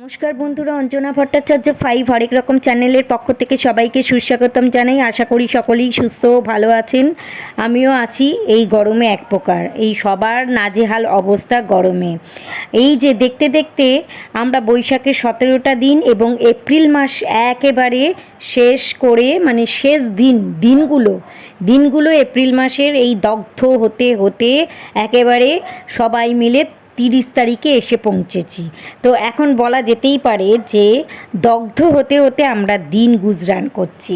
নমস্কার বন্ধুরা, অঞ্জনা ভট্টাচার্য ফাইভ হরেক রকম চ্যানেলের পক্ষ থেকে সবাইকে সুস্বাগতম জানাই। আশা করি সকলেই সুস্থ ও ভালো আছেন। আমিও আছি এই গরমে এক প্রকার, এই সবার নাজেহাল অবস্থা গরমে। এই যে দেখতে দেখতে আমরা বৈশাখের সতেরোটা দিন এবং এপ্রিল মাস একেবারে শেষ করে মানে শেষ দিন, দিনগুলো দিনগুলো এপ্রিল মাসের এই দগ্ধ হতে হতে একেবারে সবাই মিলে তিরিশ তারিখে এসে পৌঁছেছি। তো এখন বলা যেতেই পারে যে দগ্ধ হতে হতে আমরা দিন গুজরান করছি।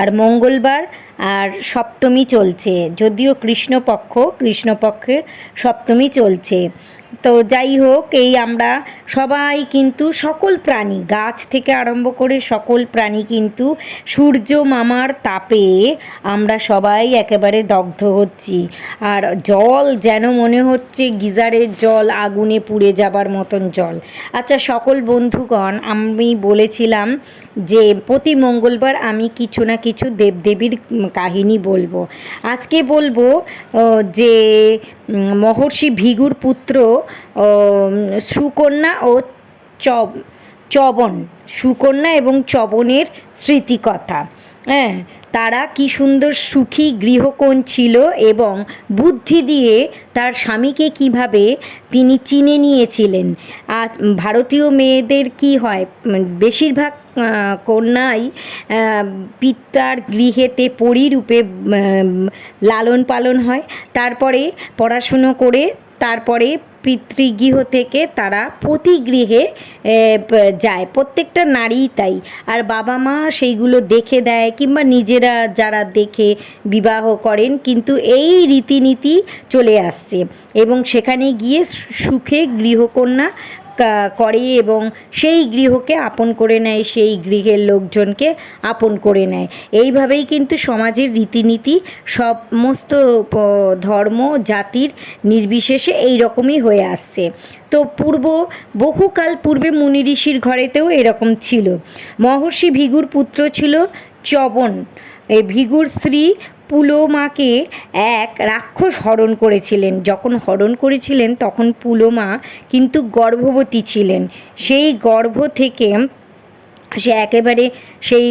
আর মঙ্গলবার আর সপ্তমী চলছে, যদিও কৃষ্ণপক্ষ, কৃষ্ণপক্ষের সপ্তমী চলছে। তো যাই হোক, এই আমরা সবাই কিন্তু সকল প্রাণী, গাছ থেকে আরম্ভ করে সকল প্রাণী কিন্তু সূর্য মামার তাপে আমরা সবাই একেবারে দগ্ধ হচ্ছি। আর জল যেন মনে হচ্ছে গিজারের জল, আগুনে পুড়ে যাবার মতন জল। আচ্ছা সকল বন্ধুগণ, আমি বলেছিলাম যে প্রতি মঙ্গলবার আমি কিছু না কিছু দেবদেবীর কাহিনী বলব। আজকে বলব যে মহর্ষি ভিগুর পুত্র সুকন্যা ও চব, চবন, সুকন্যা এবং চবনের স্মৃতিকথা। হ্যাঁ তারা কি সুন্দর সুখী গৃহকোণ ছিল এবং বুদ্ধি দিয়ে তার স্বামীকে কীভাবে তিনি চিনে নিয়েছিলেন। আর ভারতীয় মেয়েদের কি হয়? বেশিরভাগ কন্যাই পিতার গৃহেতে পরিরূপে লালন পালন হয়। তারপরে পড়াশুনো করে, তারপরে পিতৃগৃহ থেকে তারা প্রতি গৃহে যায়। প্রত্যেকটা নারীই তাই। আর বাবা মা সেইগুলো দেখে দেয়, কিংবা নিজেরা যারা দেখে বিবাহ করেন, কিন্তু এই রীতিনীতি চলে আসছে। এবং সেখানে গিয়ে সুখে গৃহকন্যা করে এবং সেই গৃহকে আপন করে নেয়, সেই গৃহের লোকজনকে আপন করে নেয়। এইভাবেই কিন্তু সমাজের রীতিনীতি সমস্ত ধর্ম, জাতির নির্বিশেষে এই রকমই হয়ে আসছে। তো পূর্ব, বহুকাল পূর্বে মুনি ঋষির ঘরেতেও এরকম ছিল। মহর্ষি ভিগুর পুত্র ছিল চবন। এই ভিগুর স্ত্রী পুলোমাকে এক রাক্ষস হরণ করেছিলেন। যখন হরণ করেছিলেন, তখন পুলোমা কিন্তু গর্ভবতী ছিলেন। সেই গর্ভ থেকে সে একেবারে সেই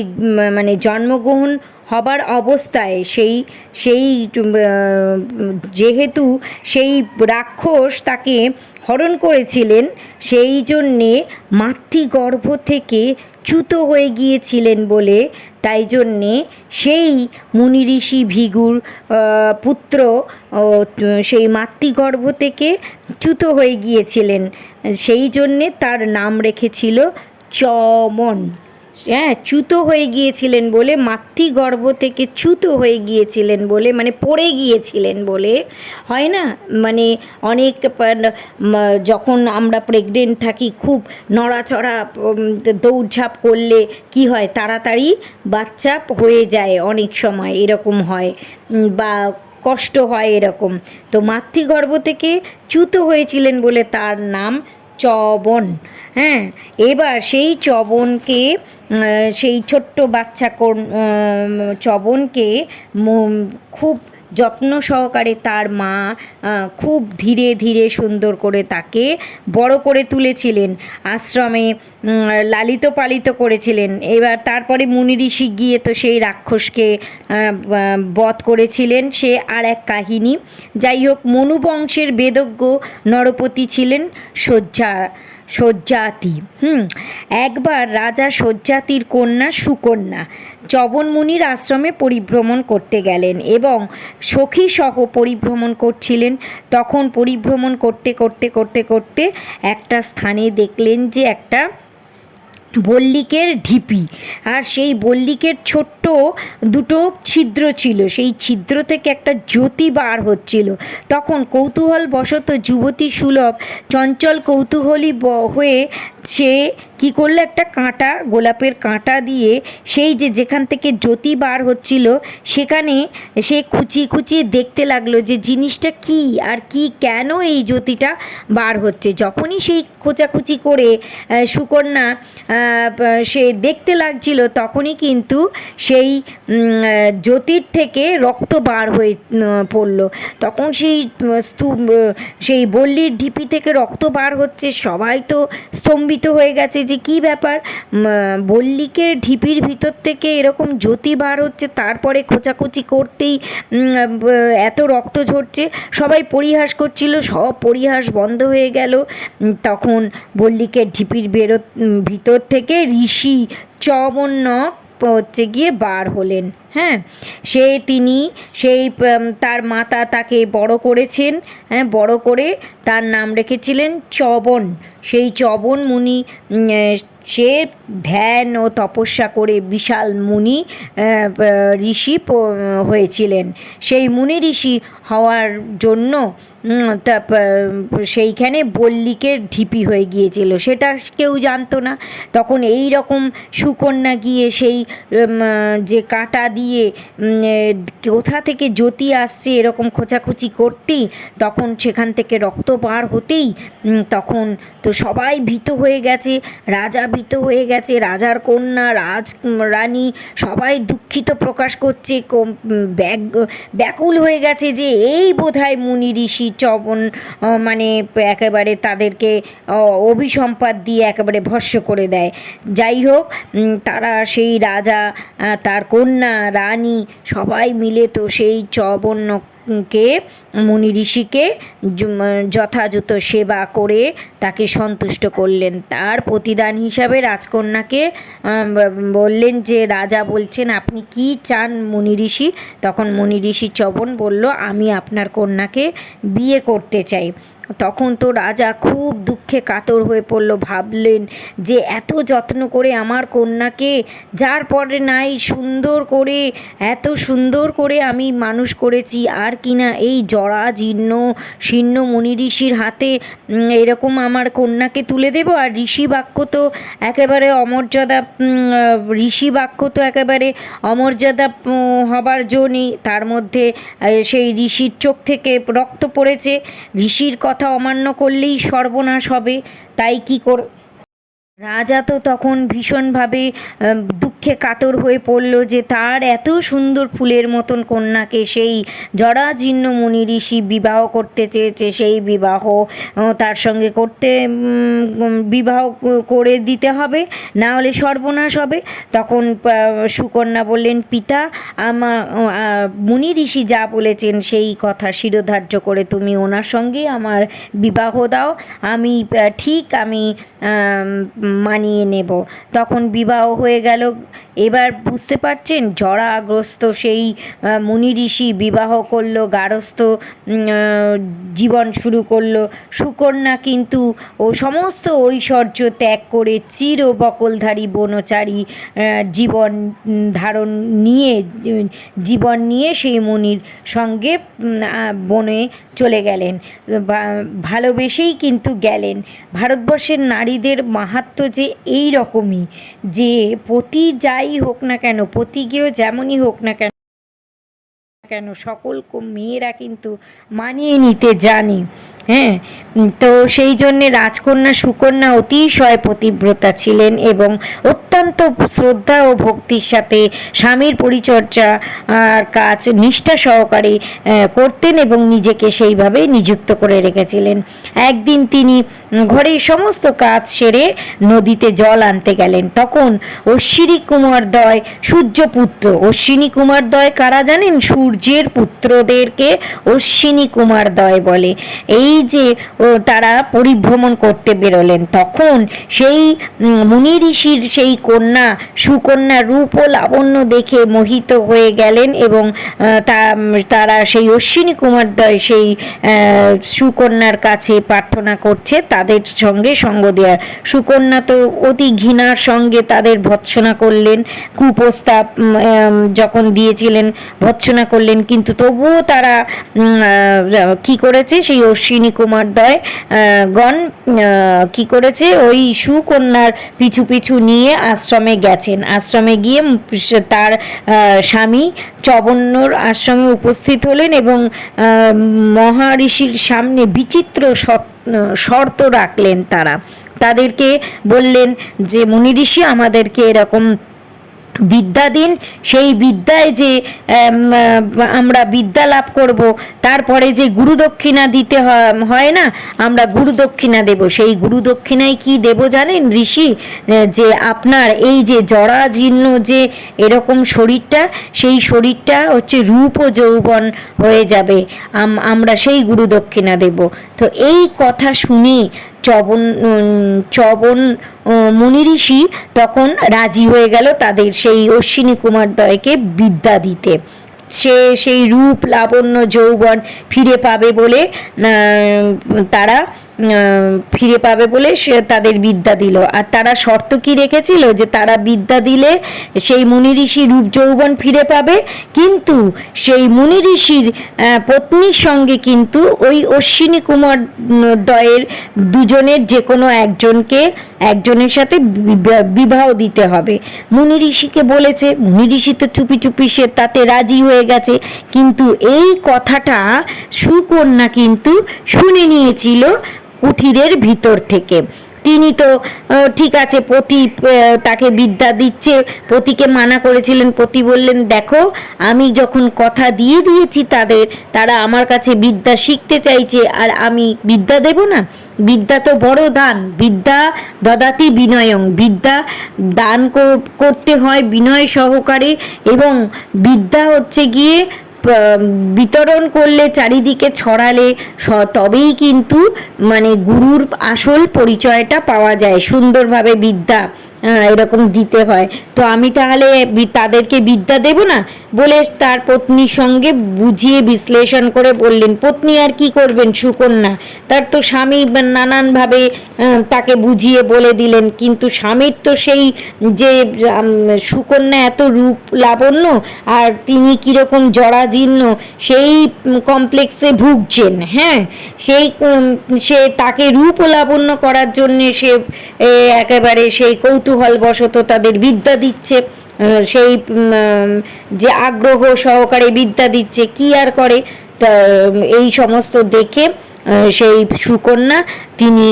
মানে জন্মগ্রহণ হবার অবস্থায় সেই সেই যেহেতু সেই রাক্ষস তাকে হরণ করেছিলেন, সেই জন্যে মাতৃগর্ভ থেকে চ্যুত হয়ে গিয়েছিলেন বলে। তাই জন্যে সেই মুনি ঋষি ভিগুর পুত্র সেই মাতৃগর্ভ থেকে চ্যুত হয়ে গিয়েছিলেন। সেই জন্যে তার নাম রেখেছিল চমন। হ্যাঁ চ্যুত হয়ে গিয়েছিলেন বলে মাতৃগর্ভ থেকে চ্যুত হয়ে গিয়েছিলেন বলে মানে পড়ে গিয়েছিলেন বলে, হয় না? মানে অনেক যখন আমরা প্রেগনেন্ট থাকি, খুব নড়াচড়া দৌড়ঝাঁপ করলে কি হয়? তাড়াতাড়ি বাচ্চা হয়ে যায় অনেক সময়, এরকম হয়। বা কষ্ট হয় এরকম। তো মাতৃগর্ভ থেকে চ্যুত হয়েছিলেন বলে তার নাম চবন হ্যাঁ? এবার সেই চবনকে সেই ছোট্ট বাচ্চা কোন- চবনকে খুব যত্ন সহকারে তার মা খুব ধীরে ধীরে সুন্দর করে তাকে বড় করে তুলেছিলেন। আশ্রমে লালিত পালিত করেছিলেন। এবার তারপরে মুনি ঋষি গিয়ে তো সেই রাক্ষসকে বধ করেছিলেন সে আর এক কাহিনী। যাই হোক, মনু বংশের বেদজ্ঞ নরপতি ছিলেন শয্যা শয্যাতি হুম, একবার রাজা সজ্জাতির কন্যা সুকন্যা চবনমুনির আশ্রমে পরিভ্রমণ করতে গেলেন এবং সখী সহ পরিভ্রমণ করছিলেন। তখন পরিভ্রমণ করতে করতে করতে করতে একটা স্থানে দেখলেন যে একটা বল্লিকের ঢিপি। আর সেই বল্লিকের ছোট্ট দুটো ছিদ্র ছিল। সেই ছিদ্র থেকে একটা জ্যোতি বার হচ্ছিল। তখন কৌতূহল বশত যুবতী সুলভ চঞ্চল কৌতূহলী হয়ে সে কি করল? একটা কাঁটা, গোলাপের কাঁটা দিয়ে সেই যে যেখান থেকে জ্যোতি বার হচ্ছিল, সেখানে সে খুঁচিয়ে খুঁচিয়ে দেখতে লাগল যে জিনিসটা কি আর কি কেন এই জ্যোতিটা বার হচ্ছে। যখনই সেই খোঁচাখুচি করে সুকন্যা সে দেখতে লাগছিল, তখনই কিন্তু সেই জ্যোতির থেকে রক্ত বার হয়ে পড়ল। তখন সেই স্তূপ সেই বল্লির ঢিপি থেকে রক্ত বার হচ্ছে, সবাই তো স্তম্ভিত হয়ে গেছে যে কি ব্যাপার? বল্লিকের ঢিপির ভিতর থেকে এরকম জ্যোতি বার হচ্ছে, তারপরে খোঁচাকুচি করতেই এত রক্ত ঝরছে, সবাই পরিহাস করছিল, সব পরিহাস বন্ধ হয়ে গেল। তখন বল্লিকের ঢিপির বেরো ভিতর থেকে ঋষি চবন্নক হচ্ছে গিয়ে বার হলেন। হ্যাঁ সে তিনি সেই তার মাতা তাকে বড় করেছেন হ্যাঁ বড় করে তার নাম রেখেছিলেন চবন। সেই চবন মুনি সে ধ্যান ও তপস্যা করে বিশাল মুনি ঋষি হয়েছিলেন। সেই মুনি ঋষি হওয়ার জন্য সেইখানে বল্লিকের ঢিপি হয়ে গিয়েছিল। সেটা কেউ জানতো না। তখন এই রকম সুকন্যা গিয়ে সেই যে কাঁটা দিয়ে এ, কোথা থেকে জ্যোতি আসছে এরকম খোঁচাখুচি করতেই তখন সেখান থেকে রক্ত পার হতেই তখন তো সবাই ভীত হয়ে গেছে রাজা ভীত হয়ে গেছে রাজার কন্যা রাজ রানী সবাই দুঃখিত প্রকাশ করছে ব্যাকুল হয়ে গেছে যে এই বোধহয় মুনি ঋষি চবন মানে একেবারে তাদেরকে অভিসম্পাদ দিয়ে একেবারে ভস্য করে দেয়। যাই হোক তারা সেই রাজা তার কন্যা রানী সবাই মিলে তো সেই চবন্যকে মুনি ঋষিকে যথাযথ সেবা করে তাকে সন্তুষ্ট করলেন। তার প্রতিদান হিসাবে রাজকন্যাকে বললেন যে, রাজা বলছেন, আপনি কি চান মুনি ঋষি? তখন মুনি ঋষি চবন বলল, আমি আপনার কন্যাকে বিয়ে করতে চাই। তখন তো রাজা খুব দুঃখে কাতর হয়ে পড়ল, ভাবলেন যে, এত যত্ন করে আমার কন্যাকে যার পরে নাই সুন্দর করে, এত সুন্দর করে আমি মানুষ করেছি, আর কি না? এই জরা, জীর্ণ, শীর্ণ মুনি ঋষির হাতে এরকম আমার কন্যাকে তুলে দেব? আর ঋষি বাক্য তো একেবারে অমর্যাদা ঋষি বাক্য তো একেবারে অমর্যাদা হবার জো নেই। তার মধ্যে সেই ঋষির চোখ থেকে রক্ত পড়েছে। ঋষির কথা অমান্য করলেই সর্বনাশ হবে। তাই কি কর রাজা তো তখন ভীষণভাবে দুঃখে কাতর হয়ে পড়ল যে তার এত সুন্দর ফুলের মতন কন্যাকে সেই জরাজীর্ণ মুনি ঋষি বিবাহ করতে চেয়েছে সেই বিবাহ তার সঙ্গে করতে বিবাহ করে দিতে হবে না হলে সর্বনাশ হবে। তখন সুকন্যা বললেন পিতা আমার মুনি ঋষি যা বলেছেন সেই কথা শিরোধার্য করে তুমি ওনার সঙ্গে আমার বিবাহ দাও। আমি ঠিক আমি আম, মানিয়ে নেব। তখন বিবাহ হয়ে গেল। এবার বুঝতে পারছেন, জরাগ্রস্ত সেই মুনি ঋষি বিবাহ করল, গারস্থ জীবন শুরু করল। সুকন্যা কিন্তু ও সমস্ত ঐশ্বর্য ত্যাগ করে চির বকলধারী বনচারী জীবন ধারণ নিয়ে, জীবন নিয়ে সেই মুনির সঙ্গে বনে চলে গেলেন। ভালোবেসেই কিন্তু গেলেন। ভারতবর্ষের নারীদের মাহাত্ম্য যে এই রকমই, যে পতি যাই হোক না কেন পতি গিয়েও যেমনই হোক না কেন কেন সকল মেয়েরা কিন্তু মানিয়ে নিতে জানে হ্যাঁ? তো সেই জন্যে রাজকন্যা, সুকন্যা অতিশয় পতিব্রতা ছিলেন এবং অত্যন্ত শ্রদ্ধা ও ভক্তির সাথে স্বামীর পরিচর্যা আর কাজ নিষ্ঠা সহকারে করতেন এবং নিজেকে সেইভাবে নিযুক্ত করে রেখেছিলেন। একদিন তিনি ঘরের সমস্ত কাজ সেরে নদীতে জল আনতে গেলেন। তখন অশ্বিনী কুমারদ্বয় সূর্যপুত্র অশ্বিনী কুমারদ্বয় কারা জানেন? সূর্যের পুত্রদেরকে অশ্বিনী কুমারদ্বয় বলে। এই যে তারা পরিভ্রমণ করতে বেরোলেন। তখন সেই মুনি ঋষির সেই কন্যা সুকন্যা রূপ ও লাবণ্য দেখে মোহিত হয়ে গেলেন এবং তারা সেই অশ্বিনী কুমারদ্বয় সেই সুকন্যার কাছে প্রার্থনা করছে তাদের সঙ্গে সঙ্গ দেওয়ার সুকন্যা তো অতি ঘৃণার সঙ্গে তাদের ভৎসনা করলেন, কুপ্রস্তাব যখন দিয়েছিলেন ভৎসনা করলেন, কিন্তু তবুও তারা কি করেছে সেই অশ্বিনী কুমারদ্বয় গণ কি করেছে? ওই সুকন্যার পিছু পিছু নিয়ে আশ্রমে গেছেন। আশ্রমে গিয়ে তার স্বামী চবন্নর আশ্রমে উপস্থিত হলেন এবং মহারিষির সামনে বিচিত্র শর্ত রাখলেন তারা। তাদেরকে বললেন যে, মুনি ঋষি, আমাদেরকে এরকম বিদ্যা দিন সেই বিদ্যায় যে আমরা বিদ্যা লাভ করব, তারপরে যে গুরুদক্ষিণা দিতে হয় না, আমরা গুরুদক্ষিণা দেব। সেই গুরুদক্ষিণায় কি দেব জানেন ঋষি? যে আপনার এই যে জরাজীর্ণ যে এরকম শরীরটা, সেই শরীরটা হচ্ছে রূপ ও যৌবন হয়ে যাবে। আম- আমরা সেই গুরুদক্ষিণা দেব। তো এই কথা শুনে চবন চবন মুনি ঋষি তখন রাজি হয়ে গেল তাদের সেই অশ্বিনী কুমার দয়কে বিদ্যা দিতে। সে সেই রূপ লাবণ্য যৌবন ফিরে পাবে বলে তারা ফিরে পাবে বলে সে তাদের বিদ্যা দিল। আর তারা শর্ত কি রেখেছিল? যে তারা বিদ্যা দিলে সেই মুনি ঋষি রূপ যৌবন ফিরে পাবে। কিন্তু সেই মুনি ঋষির পত্নীর সঙ্গে কিন্তু ওই অশ্বিনী কুমার দয়ের দুজনের যে কোনো একজনকে, একজনের সাথে বিবা- বিবাহ দিতে হবে। মুনি ঋষিকে বলেছে, মুনি ঋষি তো চুপি চুপি, সে তাতে রাজি হয়ে গেছে। কিন্তু এই কথাটা সুকন্যা কিন্তু শুনে নিয়েছিল কুঠিরের ভিতর থেকে। তিনি তো ঠিক আছে, পতি তাকে বিদ্যা দিচ্ছে, পতিকে মানা করেছিলেন, পতি বললেন, দেখো, আমি যখন কথা দিয়ে দিয়েছি তাদের, তারা আমার কাছে বিদ্যা শিখতে চাইছে, আর আমি বিদ্যা দেব না? বিদ্যা তো বড় দান। বিদ্যা দদাতি বিনয়ং। বিদ্যা দান করতে হয় বিনয় সহকারে এবং বিদ্যা হচ্ছে গিয়ে বিতরণ করলে চারিদিকে ছড়ালে তবেই কিন্তু মানে গুরুর আসল পরিচয়টা পাওয়া যায় সুন্দরভাবে বিদ্যা। এরকম দিতে হয়। তো আমি তাহলে তাদেরকে বিদ্যা দেব না? বলে তার পত্নীর সঙ্গে বুঝিয়ে বিশ্লেষণ করে বললেন, পত্নী আর কি করবেন, সুকন্যা? তার তো স্বামী নানানভাবে তাকে বুঝিয়ে বলে দিলেন। কিন্তু স্বামীর তো সেই যে সুকন্যা এত রূপ লাবণ্য, আর তিনি কীরকম জরাজীর্ণ, সেই কমপ্লেক্সে ভুগছেন হ্যাঁ? সেই সে তাকে রূপ লাবণ্য করার জন্যে সে একেবারে সেই কৌতূহলবশত তাদের বিদ্যা দিচ্ছে সেই যে আগ্রহ সহকারে বিদ্যা দিচ্ছে, কি আর করে? এই সমস্ত দেখে সেই সুকন্যা তিনি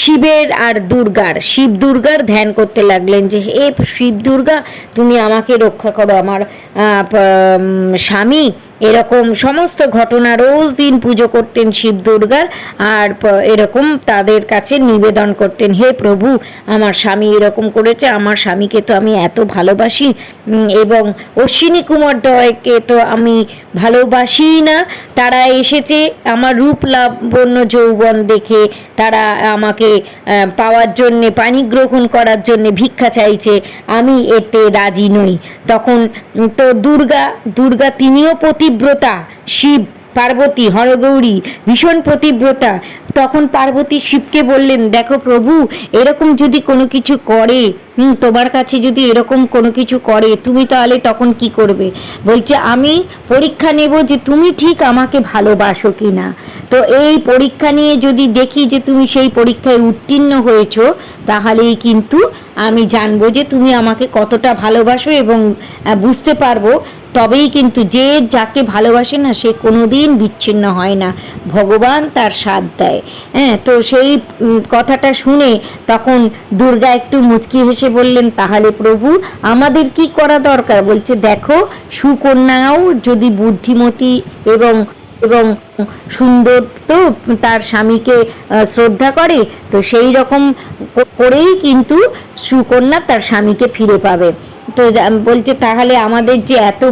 শিবের আর দুর্গার, শিব দুর্গার ধ্যান করতে লাগলেন যে, হে শিব দুর্গা, তুমি আমাকে রক্ষা করো, আমার স্বামী এরকম সমস্ত ঘটনা রোজ দিন পুজো করতেন শিব দুর্গার, আর এরকম তাদের কাছে নিবেদন করতেন, হে প্রভু, আমার স্বামী এরকম করেছে, আমার স্বামীকে তো আমি এত ভালোবাসি এবং অশ্বিনী কুমার দয়কে তো আমি ভালোবাসি না, তারা এসেছে, আমার রূপ লাবণ্য যৌবন দেখে তারা আমাকে পাওয়ার জন্যে, পানি গ্রহণ করার জন্যে ভিক্ষা চাইছে, আমি এতে রাজি নই। তখন তো দুর্গা দুর্গা তিনিও পতিব্রতা, শিব পার্বতী, হরগৌরী, ভীষণ পতিব্রতা তখন পার্বতী শিবকে বললেন, দেখো প্রভু, এরকম যদি কোনো কিছু করে, হুম, তোমার কাছে যদি এরকম কোনো কিছু করে, তুমি তাহলে তখন কি করবে? বলছে, আমি পরীক্ষা নেব যে তুমি ঠিক আমাকে ভালোবাসো কি না তো এই পরীক্ষা নিয়ে যদি দেখি যে তুমি সেই পরীক্ষায় উত্তীর্ণ হয়েছো, তাহলেই কিন্তু আমি জানব যে তুমি আমাকে কতটা ভালোবাসো এবং বুঝতে পারব তবেই কিন্তু যে যাকে ভালোবাসে না, সে কোনো দিন বিচ্ছিন্ন হয় না। ভগবান তার সাথ দেয়। হ্যাঁ তো সেই কথাটা শুনে তখন দুর্গা একটু মুচকি হেসে বললেন, তাহলে প্রভু, আমাদের কি করা দরকার? বলছে, দেখো, সুকন্যাও যদি বুদ্ধিমতী এবং এবং সুন্দর তো তার স্বামীকে শ্রদ্ধা করে, তো সেই রকম করেই কিন্তু সুকন্যা তার স্বামীকে ফিরে পাবে। তো বলছে তাহলে আমাদের যে এত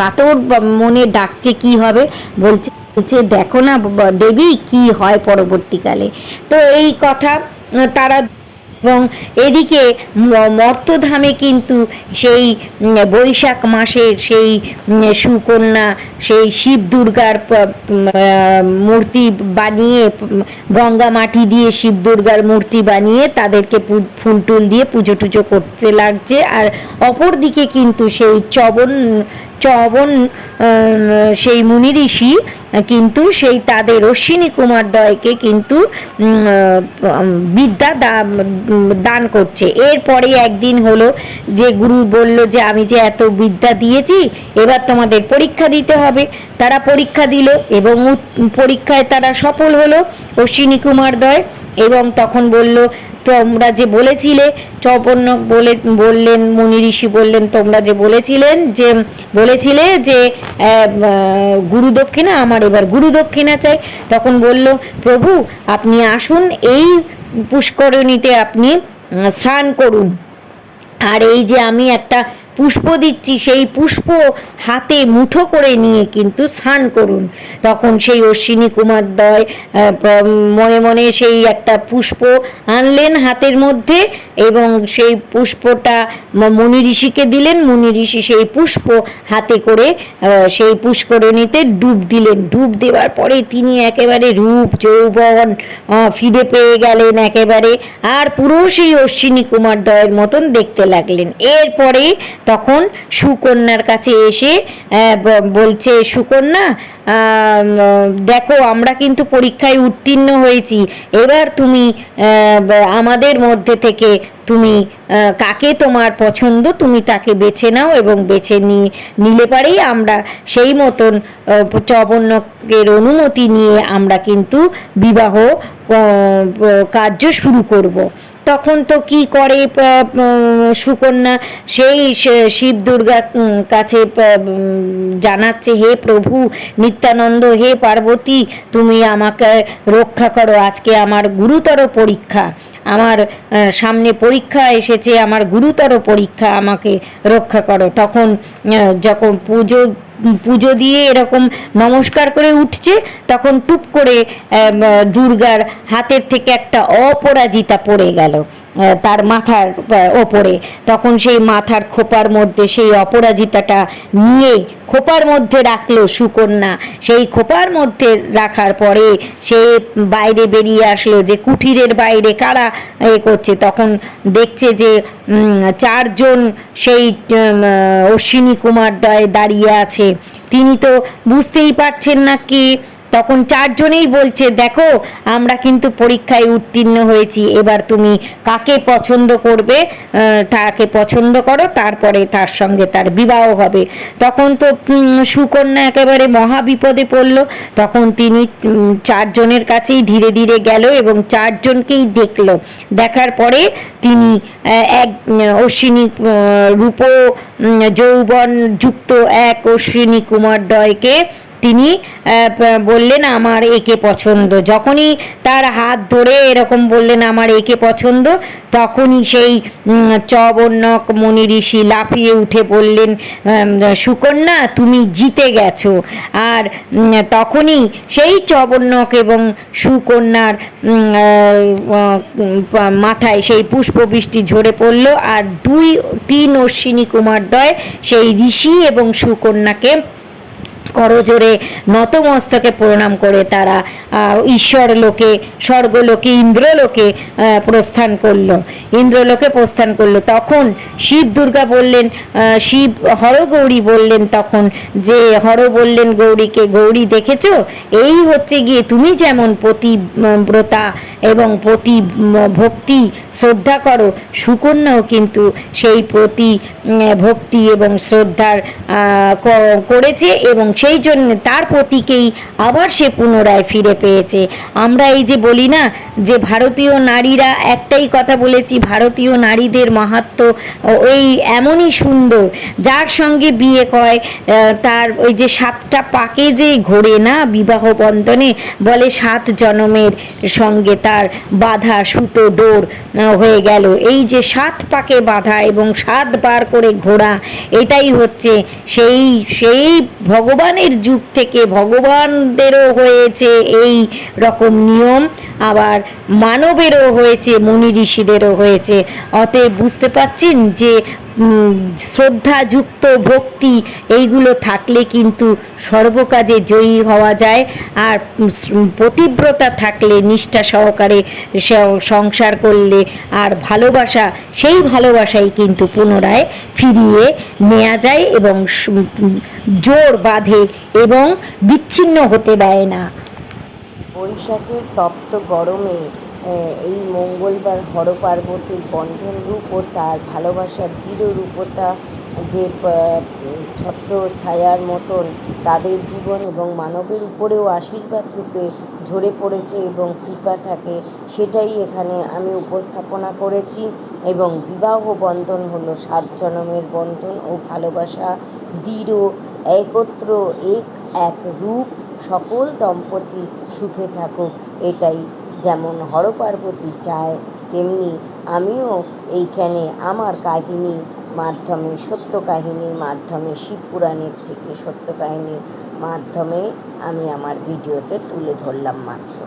কাতর মনে ডাকছে কি হবে? বলছে বলছে, দেখো না দেবী, কি হয় পরবর্তীকালে। তো এই কথা, তারা এবং এদিকে মর্তধামে কিন্তু সেই বৈশাখ মাসের সেই সুকন্যা, সেই শিব দুর্গার মূর্তি বানিয়ে গঙ্গা মাটি দিয়ে শিব দুর্গার মূর্তি বানিয়ে তাদেরকে ফুল টুল দিয়ে পুজো টুজো করতে লাগছে। আর অপর দিকে কিন্তু সেই চবন চবন সেই মুনি ঋষি, কিন্তু সেই তাদের অশ্বিনী কুমার দয়কে কিন্তু বিদ্যা দান করছে। এরপরে একদিন হলো যে গুরু বলল যে, আমি যে এত বিদ্যা দিয়েছি, এবার তোমাদের পরীক্ষা দিতে হবে। তারা পরীক্ষা দিল এবং পরীক্ষায় তারা সফল হলো অশ্বিনী কুমার দয় এবং তখন বলল তোমরা যে বলেছিলে চপন্ন বলে, বললেন, মুনি ঋষি বললেন, তোমরা যে বলেছিলেন, যে বলেছিলে যে গুরু দক্ষিণা, আমার এবার গুরু দক্ষিণা চাই, তখন বলল, প্রভু, আপনি আসুন, এই পুষ্করণীতে আপনি স্নান করুন। আর এই যে আমি একটা পুষ্প দিচ্ছি, সেই পুষ্প হাতে মুঠো করে নিয়ে কিন্তু স্নান করুন। তখন সেই অশ্বিনী কুমার দয় মনে মনে সেই একটা পুষ্প আনলেন হাতের মধ্যে। এবং সেই পুষ্পটা মুনি ঋষিকে দিলেন, মুনি ঋষি সেই পুষ্প হাতে করে সেই পুষ্করণীতে ডুব দিলেন। ডুব দেওয়ার পরে তিনি একেবারে রূপ, যৌবন ফিরে পেয়ে গেলেন একেবারে। আর পুরো সেই অশ্বিনী কুমার দয়ের মতন দেখতে লাগলেন। এরপরে তখন সুকন্যার কাছে এসে বলছে, সুকন্যা দেখো আমরা কিন্তু পরীক্ষায় উত্তীর্ণ হয়েছি। এবার তুমি আমাদের মধ্যে থেকে তুমি কাকে তোমার পছন্দ তুমি তাকে বেছে নাও এবং বেছে নিয়ে নিলে পারেই আমরা সেই মতন আহ, চবর্ণকের অনুমতি নিয়ে আমরা কিন্তু বিবাহ কার্য শুরু করব। তখন তো কি করে সুকন্যা? সেই শিব দুর্গা কাছে জানাচ্ছে, হে প্রভু, নিত্যানন্দ, হে পার্বতী, তুমি আমাকে রক্ষা করো। আজকে আমার গুরুতর পরীক্ষা। আমার সামনে পরীক্ষা এসেছে, আমার গুরুতর পরীক্ষা আমাকে রক্ষা করো। তখন যখন পুজো পুজো দিয়ে এরকম নমস্কার করে উঠছে, তখন টুপ করে দুর্গার হাতের থেকে একটা অপরাজিতা পড়ে গেল। তার মাথার ওপরে। তখন সেই মাথার খোপার মধ্যে সেই অপরাজিতাটা নিয়ে খোপার মধ্যে রাখল সুকন্যা। সেই খোপার মধ্যে রাখার পরে সে বাইরে বেরিয়ে আসলো যে কুঠিরের বাইরে কারা, এ করছে। তখন দেখছে যে চারজন সেই অশ্বিনী কুমার দয় দাঁড়িয়ে আছে। তিনি তো বুঝতেই পারছেন না কি তখন চারজনেই বলছে, দেখো, আমরা কিন্তু পরীক্ষায় উত্তীর্ণ হয়েছি, এবার তুমি কাকে পছন্দ করবে তাকে পছন্দ করো, তারপরে তার সঙ্গে তার বিবাহ হবে। তখন তো সুকন্যা একেবারে মহা বিপদে পড়ল। তখন তিনি চারজনের কাছেই ধীরে ধীরে গেল এবং চারজনকেই দেখল। দেখার পরে তিনি এক, অশ্বিনী রূপ যৌবন যুক্ত এক অশ্বিনী কুমার দয়কে তিনি বললেন, আমার একে পছন্দ। যখনই তার হাত ধরে এরকম বললেন, আমার একে পছন্দ? তখনই সেই চবর্ণক মুনি ঋষি লাফিয়ে উঠে বললেন সুকন্যা, তুমি জিতে গেছো। আর তখনই সেই চবর্ণক এবং সুকন্যার মাথায় সেই পুষ্পবৃষ্টি ঝরে পড়ল। আর দুই, তিন অশ্বিনী কুমারদ্বয় সেই ঋষি এবং সুকন্যাকে করজোরে নতমস্তকে প্রণাম করে তারা ঈশ্বর লোকে স্বর্গলোকে ইন্দ্রলোকে প্রস্থান করল। ইন্দ্রলোকে প্রস্থান করল। তখন শিব দুর্গা বললেন শিব হরগৌরী বললেন তখন যে, হর বললেন গৌরীকে, গৌরী দেখেছ? এই হচ্ছে গিয়ে তুমি যেমন পতিব্রতা এবং প্রতি ভক্তি শ্রদ্ধা করো, সুকন্যাও কিন্তু সেই প্রতি ভক্তি এবং শ্রদ্ধার করেছে এবং সেই জন্য তার প্রতীকেই আবার সে পুনরায় ফিরে পেয়েছে। আমরা এই যে বলি না যে ভারতীয় নারীরা, একটাই কথা বলেছি, ভারতীয় নারীদের মাহাত্ম ওই এমনই সুন্দর। যার সঙ্গে বিয়ে কয় তার ওই যে সাতটা পাকে যে ঘোরে না বিবাহ বন্ধনে, বলে সাত জনমের সঙ্গে তার বাধা, সুতো, ডোর হয়ে গেল। এই যে সাত পাকে বাধা এবং সাতবার করে ঘোরা এটাই হচ্ছে সেই সেই ভগবানের যুগ থেকে ভগবানদেরও হয়েছে এই রকম নিয়ম, আবার মানবেরও হয়েছে, মুনি ঋষিদেরও হয়েছে। অতএব বুঝতে পাচ্ছেন যে শ্রদ্ধাযুক্ত ভক্তি, এইগুলো থাকলে কিন্তু সর্বকাজে জয়ী হওয়া যায়। আর পতিব্রতা থাকলে, নিষ্ঠা সহকারে সংসার করলে আর ভালোবাসা, সেই ভালোবাসাই কিন্তু পুনরায় ফিরিয়ে নেওয়া যায় এবং জোর বাঁধে এবং বিচ্ছিন্ন হতে দেয় না। বৈশাখের তপ্ত গরমে এই মঙ্গলবার হর পার্বতীর বন্ধন রূপ ও তার ভালোবাসার দৃঢ় রূপতা যে ছত্র ছায়ার মতন তাদের জীবন এবং মানবের উপরেও আশীর্বাদ রূপে ঝরে পড়েছে এবং কৃপা থাকে, সেটাই এখানে আমি উপস্থাপনা করেছি এবং বিবাহ বন্ধন হলো সাত জনমের বন্ধন ও ভালোবাসা, দৃঢ়, একত্র, এক এক রূপ, সকল দম্পতি সুখে থাকুক, এটাই যেমন হরপার্বতী চায়, তেমনি আমিও এইখানে আমার কাহিনী মাধ্যমে, সত্য কাহিনীর মাধ্যমে শিবপুরাণের থেকে সত্য কাহিনীর মাধ্যমে আমি আমার ভিডিওতে তুলে ধরলাম মাত্র।